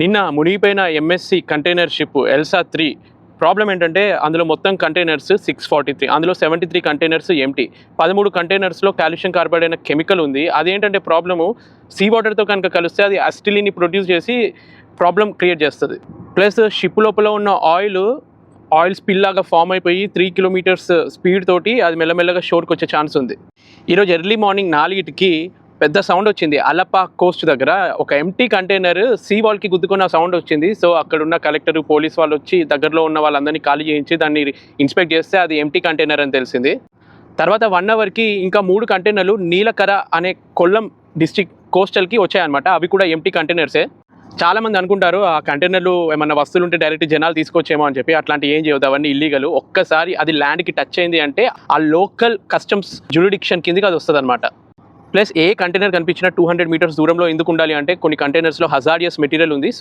నిన్న మునిగిపోయిన MSC container ship Elsa three problem ఏంటంటే అందులో మొత్తం కంటైనర్స్ సిక్స్ ఫార్టీ త్రీ అందులో సెవెంటీ త్రీ కంటైనర్స్ ఎంటీ పదమూడు కంటైనర్స్లో కాల్షియం కార్బైడ్ అయిన కెమికల్ ఉంది. అదేంటంటే ప్రాబ్లము సీ వాటర్తో కనుక కలిస్తే అది అస్టిలిని ప్రొడ్యూస్ చేసి ప్రాబ్లం క్రియేట్ చేస్తుంది. ప్లస్ షిప్ లోపల ఉన్న ఆయిల్ ఆయిల్ స్పిల్ లాగా ఫామ్ అయిపోయి త్రీ కిలోమీటర్స్ స్పీడ్ తోటి అది మెల్లమెల్లగా షోర్కి వచ్చే ఛాన్స్ ఉంది. ఈరోజు ఎర్లీ మార్నింగ్ నాలుగిటికి పెద్ద సౌండ్ వచ్చింది. అలపా కోస్ట్ దగ్గర ఒక ఎంటీ కంటైనర్ సీ వాల్కి గుద్దుకున్న సౌండ్ వచ్చింది. సో అక్కడ ఉన్న కలెక్టర్ పోలీస్ వాళ్ళు వచ్చి దగ్గరలో ఉన్న వాళ్ళందరినీ ఖాళీ చేయించి దాన్ని ఇన్స్పెక్ట్ చేస్తే అది ఎంటీ కంటైనర్ అని తెలిసింది. తర్వాత వన్ అవర్కి ఇంకా మూడు కంటైనర్లు నీలకర అనే కొల్లం డిస్టిక్ కోస్టల్కి వచ్చాయన్నమాట. అవి కూడా ఎంటీ కంటైనర్సే చాలామంది అనుకుంటారు ఆ కంటైనర్లు ఏమన్నా వస్తువులు ఉంటే డైరెక్ట్ జనాలు తీసుకొచ్చేమో అని చెప్పి అట్లాంటి ఏం చేయదు అవన్నీ ఇల్లీగల్ ఒక్కసారి అది ల్యాండ్కి టచ్ అయింది అంటే ఆ లోకల్ కస్టమ్స్ జ్యూరిడిక్షన్ కిందకి అది వస్తుంది అనమాట ప్లస్ ఏ కంటైనర్ కనిపించినా టూ హండ్రెడ్ మీటర్స్ దూరంలో ఎందుకు ఉండాలి అంటే కొన్ని కంటైనర్స్లో హజార్డియస్ మెటీరియల్ ఉంది.